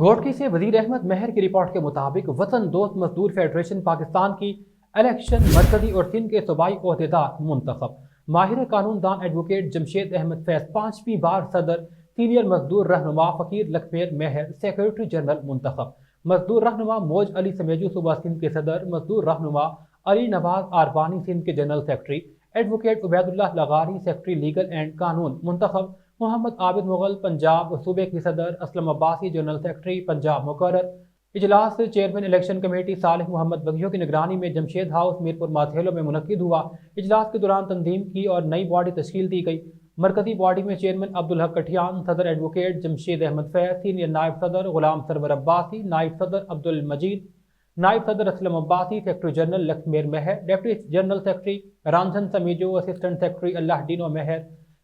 روڑکی سے وزیر احمد مہر کی رپورٹ کے مطابق وطن دوست مزدور فیڈریشن پاکستان کی الیکشن مرکزی اور سندھ کے صوبائی عہدیدار منتخب۔ ماہر قانون دان ایڈوکیٹ جمشید احمد فیض پانچویں بار صدر، سینئر مزدور رہنما فقیر لکھمیر مہر سیکرٹری جنرل منتخب۔ مزدور رہنما موج علی سمیجو صوبہ سندھ کے صدر، مزدور رہنما علی نواز آربانی سندھ کے general secretary advocate Ubaidullah لغاری سیکرٹری لیگل اینڈ قانون منتخب۔ محمد عابد مغل، پنجاب، صوبے کی صدر، اسلم عباسی، جنرل سیکرٹری پنجاب مقرر۔ اجلاس chairman election committee Saleh Muhammad بگیوں کی نگرانی میں جمشید ہاؤس، میرپور ماتھیلو میں منعقد ہوا۔ اجلاس کے دوران تنظیم کی اور نئی باڈی تشکیل دی گئی۔ مرکزی باڈی میں چیئرمین عبدالحق کٹھیان، صدر ایڈوکیٹ جمشید احمد فیض، سینئر نائب صدر غلام سرور عباسی، نائب صدر عبد المجید نائب صدر Aslam Abbasi secretary general Lakhmir Mahar, deputy general secretary Ranjhan Samejo, assistant secretary Allah Dino Mahar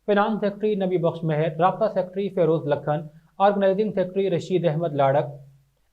finance secretary نبی بخش مہر، رابطہ secretary Feroz Lakhan, organizing secretary Rasheed Ahmed Larik,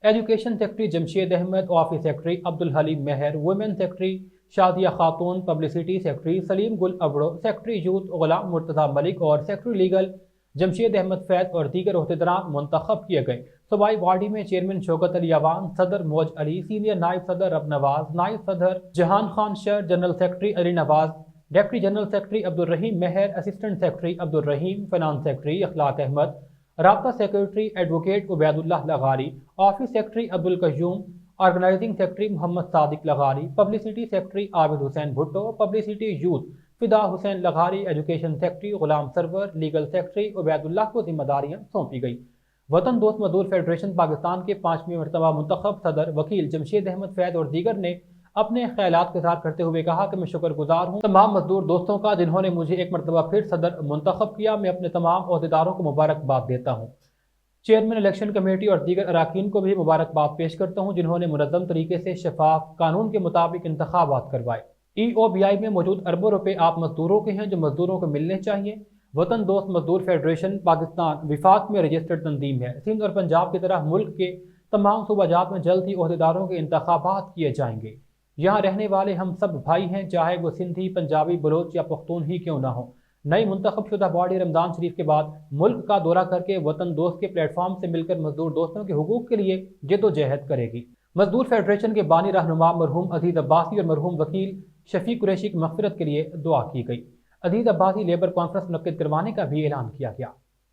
education secretary Jamshed Ahmed office secretary Abdul Haleem Mahar women secretary Shadia Khatoon, publicity secretary Saleem Gul Abro secretary youth Ghulam Murtaza Malik اور secretary legal Jamshed Ahmed Faiz اور دیگر عہدیداران منتخب کیے گئے۔ صوبائی body میں chairman Shaukat Ali Awan صدر موج علی، سینئر نائب صدر رب نواز، نائب صدر Jahan Khan Shar general secretary Ali Nawaz deputy general secretary Abdul Rahim Mahar assistant secretary Abdul الرحیم فنانس سیکرٹری اخلاق احمد رابطہ secretary advocate Ubaidullah لغاری office secretary عبد القیوم آرگنائزنگ سیکرٹری محمد صادق لغاری پبلسٹی سیکرٹری عابد حسین بھٹو پبلسٹی یوتھ فدا حسین لغاری education secretary Ghulam Sarwar legal secretary Ubaid اللہ کو ذمہ داریاں سونپی گئی وطن دوست مزدور فیڈریشن پاکستان کے پانچویں مرتبہ منتخب صدر وکیل جمشید احمد فیض اور دیگر نے اپنے خیالات کے ساتھ کرتے ہوئے کہا کہ میں شکر گزار ہوں۔ تمام مزدور دوستوں کا جنہوں نے مجھے ایک مرتبہ پھر صدر منتخب کیا، میں اپنے تمام عہدیداروں کو مبارکباد دیتا ہوں۔ چیئرمین الیکشن کمیٹی اور دیگر اراکین کو بھی مبارکباد پیش کرتا ہوں، جنہوں نے منظم طریقے سے شفاف قانون کے مطابق انتخابات کروائے۔ ای او بی آئی میں موجود اربوں روپے آپ مزدوروں کے ہیں جو مزدوروں کو ملنے چاہیے۔ وطن دوست مزدور فیڈریشن پاکستان وفاق میں رجسٹرڈ تنظیم ہے۔ سندھ اور پنجاب کی طرح ملک کے تمام صوبہ جات میں جلد ہی عہدیداروں کے انتخابات کیے جائیں گے۔ یہاں رہنے والے ہم سب بھائی ہیں، چاہے وہ سندھی، پنجابی، بلوچ یا پختون ہی کیوں نہ ہو نئی منتخب شدہ باڈی رمضان شریف کے بعد ملک کا دورہ کر کے وطن دوست کے پلیٹ فارم سے مل کر مزدور دوستوں کے حقوق کے لیے جد و جہد کرے گی۔ مزدور فیڈریشن کے بانی رہنما مرحوم عزیز عباسی اور مرحوم وکیل شفیق قریشی کی مغفرت کے لیے دعا کی گئی۔ عزیز عباسی لیبر کانفرنس منعقد کروانے کا بھی اعلان کیا گیا۔